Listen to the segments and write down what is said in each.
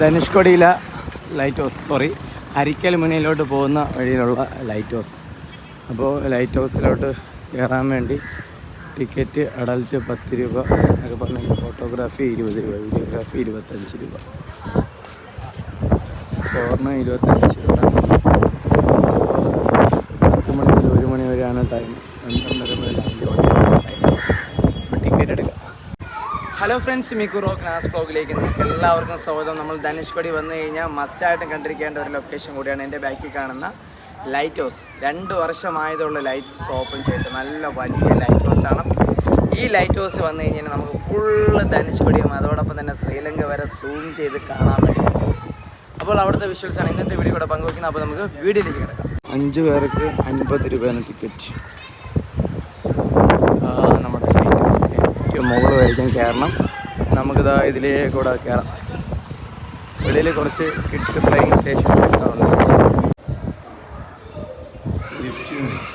ധനുഷ്കോടിയിലെ light house sorry Arichal മുനയിലോട്ട് പോകുന്ന വഴിയിലുള്ള ലൈറ്റ് ഹൗസ് അപ്പോൾ ലൈറ്റ് ഹൗസിലോട്ട് കയറാൻ വേണ്ടി ടിക്കറ്റ് അഡൽറ്റ് പത്ത് രൂപ എന്നൊക്കെ പറഞ്ഞാൽ ഫോട്ടോഗ്രാഫി ഇരുപത് രൂപ വീഡിയോഗ്രാഫി ഇരുപത്തഞ്ച് രൂപ. ഫോറിന് ഇരുപത്തഞ്ച് രൂപ. പത്ത് മണി മുതൽ ഒരു മണി വരെയാണ് ടൈം പന്ത്രണ്ടര മുതൽ അഞ്ച് മണി വരെയാണ് ടൈം അപ്പോൾ ടിക്കറ്റ് എടുക്കാം ഹലോ ഫ്രണ്ട്സ് മിക്കു റോക്ക് നാസ് ബ്ലോഗിലേക്ക് എല്ലാവർക്കും സ്വാഗതം. നമ്മൾ ധനുഷ്കോടി വന്നു കഴിഞ്ഞാൽ മസ്റ്റായിട്ടും കണ്ടിരിക്കേണ്ട ഒരു ലൊക്കേഷൻ കൂടിയാണ് എന്റെ ബാക്കിൽ കാണുന്ന ലൈറ്റ് ഹൗസ് രണ്ട് വർഷമായതുള്ള ലൈറ്റ് ഹൗസ് ഓപ്പൺ ചെയ്തിട്ട് നല്ല വലിയ ലൈറ്റ് ഹൗസ് ആണ്. ഈ ലൈറ്റ് ഹൗസ് വന്നു കഴിഞ്ഞാൽ നമുക്ക് ഫുള്ള് ധനുഷ്കോടിയും അതോടൊപ്പം തന്നെ ശ്രീലങ്ക വരെ സൂം ചെയ്ത് കാണാൻ പറ്റും. അപ്പോൾ അവിടുത്തെ വിഷ്വൽസ് ആണ് ഇന്നത്തെ വീഡിയോ കൂടെ പങ്കുവയ്ക്കുന്നത്. അപ്പോൾ നമുക്ക് വീഡിയോയിലേക്ക് കിടക്കാം. അഞ്ച് പേർക്ക് അൻപത് രൂപയാണ് ടിക്കറ്റ് ആ, നമ്മുടെ ലൈറ്റ് ഏറ്റവും മുകളിൽ വരയ്ക്കാൻ കയറണം നമുക്കിതാ ഇതിലേ കൂടെ കയറാം വെളിയിൽ കുറച്ച് കിഡ്സ് പ്ലേയിങ് സ്റ്റേഷൻസ് ഒക്കെ ഉണ്ട്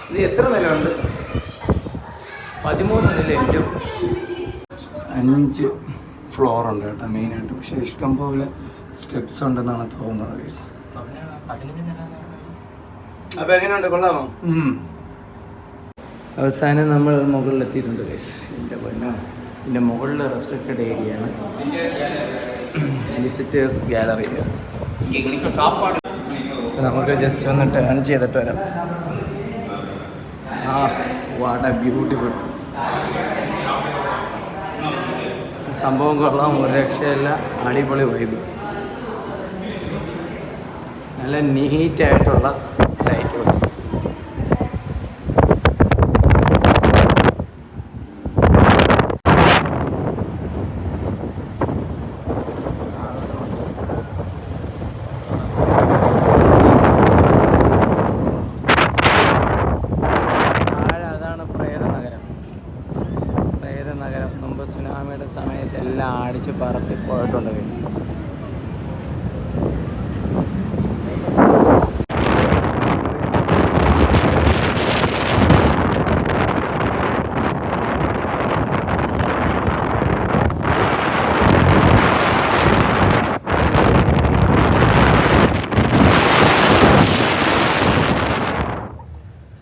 ഇത് എത്ര നിലയുണ്ട്? പതിമൂന്ന് നില ഏറ്റവും അഞ്ച് ഫ്ലോർ ഉണ്ട് കേട്ടോ മെയിനായിട്ട് പക്ഷേ ഇഷ്ടം പോലെ സ്റ്റെപ്സ് ഉണ്ടെന്നാണ് തോന്നുന്നത് അപ്പൊ അപ്പോൾ എങ്ങനെയുണ്ട്? കൊള്ളാമോ? അവസാനം നമ്മൾ മുകളിലെത്തിയിട്ടുണ്ട് ഗൈസ് എന്റെ പൊന്നോ എന്റെ മുകളിൽ റെസ്ട്രിക്റ്റഡ് ഏരിയ ആണ്. വിസിറ്റേഴ്സ് ഗാലറി നമുക്ക് ജസ്റ്റ് ഒന്ന് ടേൺ ചെയ്തിട്ട് വരാം. ആ വാട്ട് എ ബ്യൂട്ടിഫുൾ സംഭവം കൊള്ളാം. ഒരു രക്ഷയല്ല. അടിപൊളി വൈബ് നല്ല നീറ്റായിട്ടുള്ള സമയത്ത് എല്ലാം അടിച്ച് പറത്തി പോയിട്ടുണ്ട് guys.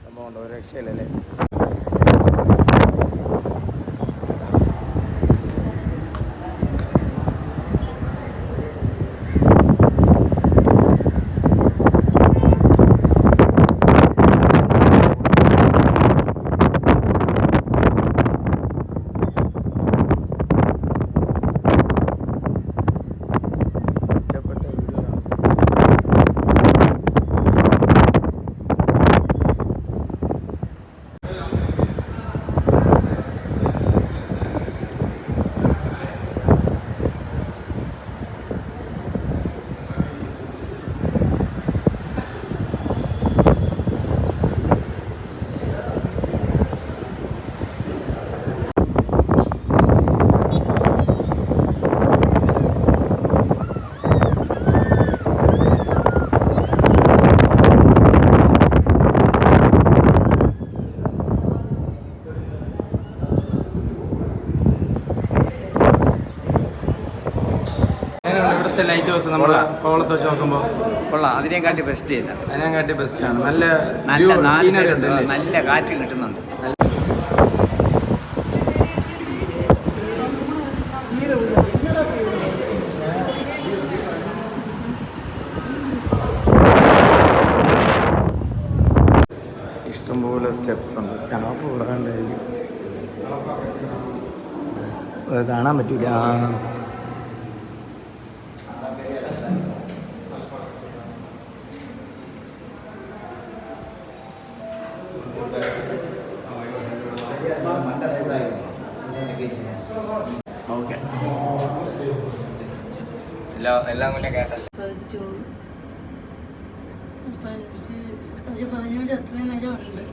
സംഭവമുണ്ട് ഒരു രക്ഷയില്ലല്ലേ ഇഷ്ടപ്പെട്ട വീഡിയോ ആണ് എങ്ങനെയുണ്ട് ഇവിടുത്തെ ലൈറ്റ് ഹൗസ് നമ്മൾ കോവളത്ത് വെച്ച് നോക്കുമ്പോൾ കൊള്ളാം. അതിനെക്കാട്ടി ബെസ്റ്റ് ചെയ്യുന്ന അതിനെക്കാട്ടി ആണ്. നല്ല നല്ല നാല്? നല്ല കാറ്റ് കിട്ടുന്നുണ്ട്. ഇഷ്ടംപോലെ സ്റ്റെപ്സ് ഉണ്ട്. സ്റ്റാഫ് കൂടാണ്ടായിരിക്കും അത് കാണാൻ പറ്റൂല. എല്ലാം എല്ലാം കൂടെ കേട്ടല്ലോ പതിച്ചു പതിനഞ്ച് അവർ പറഞ്ഞോണ്ട് അത്രയും നേരം ഉണ്ട്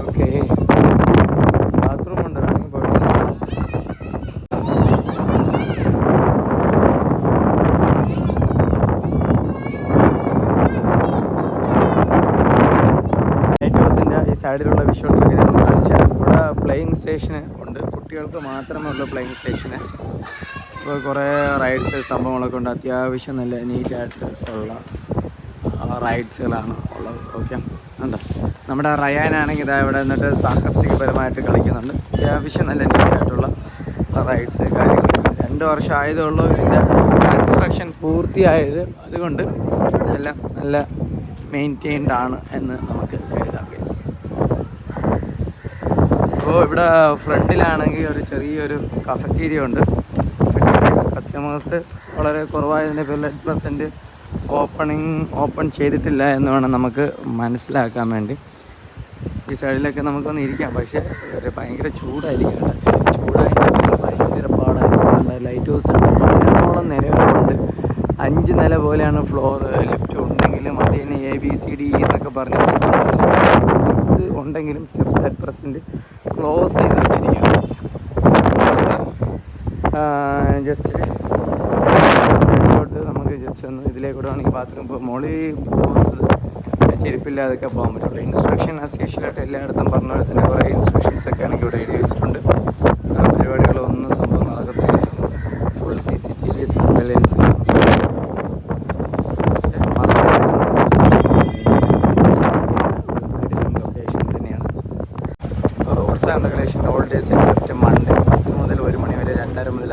ഓക്കെ ബാത്റൂം ഉണ്ട് വേണമെങ്കിൽ കുഴപ്പമില്ല സൈഡിലുള്ള വിഷ്വൽസ് ഒക്കെ ഞാൻ കാണിച്ചാൽ ഇവിടെ പ്ലേയിങ് സ്റ്റേഷൻ ഉണ്ട്. കുട്ടികൾക്ക് മാത്രമുള്ള പ്ലേയിങ് സ്റ്റേഷന് ഇപ്പോൾ കുറേ റൈഡ്സ് സംഭവങ്ങളൊക്കെ ഉണ്ട്. അത്യാവശ്യം നല്ല നീറ്റായിട്ട് ഉള്ള റൈഡ്സുകളാണ് ഉള്ളത്. ഓക്കെ ഉണ്ട് നമ്മുടെ റയാനാണെങ്കിൽ ഇതാ ഇവിടെ നിന്നിട്ട് സാഹസികപരമായിട്ട് കളിക്കുന്നുണ്ട്. അത്യാവശ്യം നല്ല നീറ്റായിട്ടുള്ള റൈഡ്സ് കാര്യങ്ങൾ രണ്ട് വർഷം ആയതുള്ളൂ ഇതിന്റെ കൺസ്ട്രക്ഷൻ പൂർത്തിയായത്. അതുകൊണ്ട് എല്ലാം നല്ല മെയിന്റെയിൻഡ് ആണ് എന്ന് നമുക്ക് കരുതാം കേസ് അപ്പോൾ ഇവിടെ ഫ്രണ്ടിലാണെങ്കിൽ ഒരു ചെറിയൊരു കഫറ്റീരിയ ഉണ്ട്. കസ്റ്റമേഴ്സ് വളരെ കുറവായതിന്റെ പേരിൽ അറ്റ് പ്രസന്റ് ഓപ്പണിങ് ഓപ്പൺ ചെയ്തിട്ടില്ല എന്ന് വേണം നമുക്ക് മനസ്സിലാക്കാൻ വേണ്ടി. ഈ സൈഡിലൊക്കെ നമുക്കൊന്ന് ഇരിക്കാം. പക്ഷേ ഒരു ഭയങ്കര ചൂടായിരിക്കും ചൂടായതിന്റെ ഭയങ്കര പാടായിരിക്കും. ലൈറ്റ് ഹൗസ് ഉണ്ട് പതിനെട്ടോളം നിലകളുണ്ട് അഞ്ച് നില പോലെയാണ് ഫ്ലോർ ലിഫ്റ്റ് ഉണ്ടെങ്കിലും അത് തന്നെ എ ബി സി ഡി എന്നൊക്കെ പറഞ്ഞ് സ്റ്റെപ്സ് ഉണ്ടെങ്കിലും സ്റ്റെപ്സ് അറ്റ് പ്രസന്റ് ക്ലോസ് ചെയ്ത് വെച്ചിരിക്കുകയാണ് ജസ്റ്റ് നമുക്ക് ജസ്റ്റ് ഒന്ന് ഇതിലേക്കൂടെ വേണമെങ്കിൽ ബാത്റൂം ഇപ്പോൾ മോളിൽ ചെരുപ്പില്ലാതൊക്കെ പോകാൻ പറ്റുള്ളൂ. ഇൻസ്ട്രക്ഷൻ ആസ് എല്ലായിടത്തും പറഞ്ഞ പോലെ തന്നെ കുറേ ഇൻസ്ട്രക്ഷൻസൊക്കെ ആണെങ്കിൽ ഇവിടെ എഴുതി വെച്ചിട്ടുണ്ട്.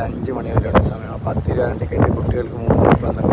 അഞ്ച് മണി വരെയുള്ള സമയം പത്ത് രൂപ ടിക്കറ്റ് കുട്ടികൾക്ക് മൂന്ന് നിർദ്ദേശിച്ചത്